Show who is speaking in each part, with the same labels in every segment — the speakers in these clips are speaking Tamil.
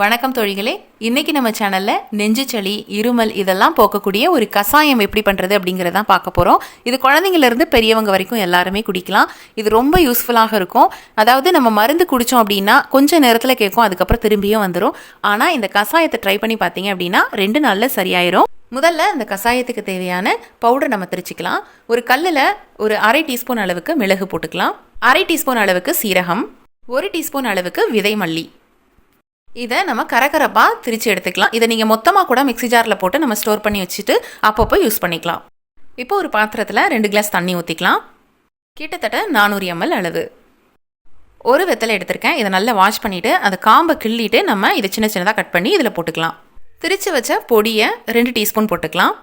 Speaker 1: வணக்கம் தொழிகளே. இன்னைக்கு நம்ம சேனல்ல நெஞ்சு சளி இருமல் இதெல்லாம் போக்கக்கூடிய ஒரு கசாயம் எப்படி பண்றது அப்படிங்கறத பார்க்க போறோம். இது குழந்தைங்கள்ல இருந்து பெரியவங்க வரைக்கும் எல்லாருமே குடிக்கலாம். இது ரொம்ப யூஸ்ஃபுல்லாக இருக்கும். அதாவது நம்ம மருந்து குடிச்சோம் அப்படின்னா கொஞ்ச நேரத்தில் கேட்கும் அதுக்கப்புறம் திரும்பியும் வந்துடும் ஆனால் இந்த கசாயத்தை ட்ரை பண்ணி பார்த்தீங்க அப்படின்னா ரெண்டு நாளில் சரியாயிரும். முதல்ல இந்த கசாயத்துக்கு தேவையான பவுடர் நம்ம திரிச்சிக்கலாம். ஒரு கல்லில் ஒரு அரை டீஸ்பூன் அளவுக்கு மிளகு போட்டுக்கலாம். அரை டீஸ்பூன் அளவுக்கு சீரகம். ஒரு டீஸ்பூன் அளவுக்கு விதை மல்லி இதை நம்ம கரகரப்பாக திரிச்சு எடுத்துக்கலாம். இதை நீங்கள் மொத்தமாக கூட மிக்ஸி ஜாரில் போட்டு நம்ம ஸ்டோர் பண்ணி வச்சுட்டு அப்பப்போ யூஸ் பண்ணிக்கலாம். இப்போ ஒரு பாத்திரத்தில் ரெண்டு கிளாஸ் தண்ணி ஊற்றிக்கலாம் கிட்டத்தட்ட நானூறு எம்எல் அளவு. ஒரு வெத்தலை எடுத்திருக்கேன். இதை நல்லா வாஷ் பண்ணிவிட்டு அதை காம்பை கிள்ளிட்டு நம்ம இதை சின்ன சின்னதாக கட் பண்ணி இதில் போட்டுக்கலாம். திரிச்சு வச்ச பொடியை ரெண்டு டீஸ்பூன் போட்டுக்கலாம்.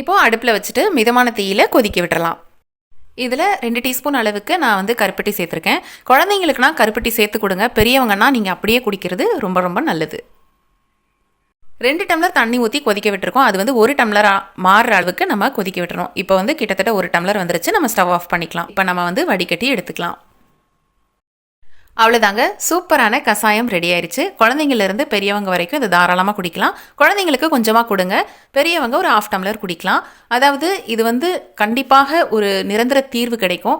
Speaker 1: இப்போது அடுப்பில் வச்சுட்டு மிதமான தீயில கொதிக்க விட்டுறலாம். இதில் ரெண்டு டீஸ்பூன் அளவுக்கு நான் வந்து கருப்பட்டி சேர்த்துருக்கேன். குழந்தைங்களுக்குனா கருப்பட்டி சேர்த்து கொடுங்க. பெரியவங்கன்னா நீங்கள் அப்படியே குடிக்கிறது ரொம்ப ரொம்ப நல்லது. ரெண்டு டம்ளர் தண்ணி ஊற்றி கொதிக்க விட்டுருக்கோம். அது வந்து ஒரு டம்ளர் மாறுற அளவுக்கு நம்ம கொதிக்க விட்டுறோம் இப்போ வந்து கிட்டத்தட்ட ஒரு டம்ளர் வந்துருச்சு. நம்ம ஸ்டவ் ஆஃப் பண்ணிக்கலாம். இப்போ நம்ம வந்து வடிகட்டி எடுத்துக்கலாம். அவ்வளோதாங்க சூப்பரான கஷாயம் ரெடி ஆயிடுச்சு குழந்தைங்கள்லேருந்து பெரியவங்க வரைக்கும் இதை தாராளமாக குடிக்கலாம். குழந்தைங்களுக்கு கொஞ்சமாக கொடுங்க. பெரியவங்க ஒரு ஆஃப் டம்ளர் குடிக்கலாம். அதாவது இது வந்து கண்டிப்பாக ஒரு நிரந்தர தீர்வு கிடைக்கும்.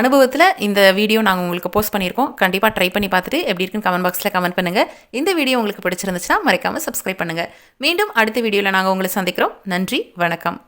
Speaker 1: அனுபவத்தில் இந்த வீடியோ நாங்கள் உங்களுக்கு போஸ்ட் பண்ணியிருக்கோம். கண்டிப்பாக ட்ரை பண்ணி பார்த்துட்டு எப்படி இருக்குன்னு கமெண்ட் பாக்ஸில் கமெண்ட் பண்ணுங்கள் இந்த வீடியோ உங்களுக்கு பிடிச்சிருந்துச்சுன்னா மறைக்காமல் சப்ஸ்கிரைப் பண்ணுங்கள் மீண்டும் அடுத்த வீடியோவில் நாங்கள் உங்களை சந்திக்கிறோம். நன்றி வணக்கம்.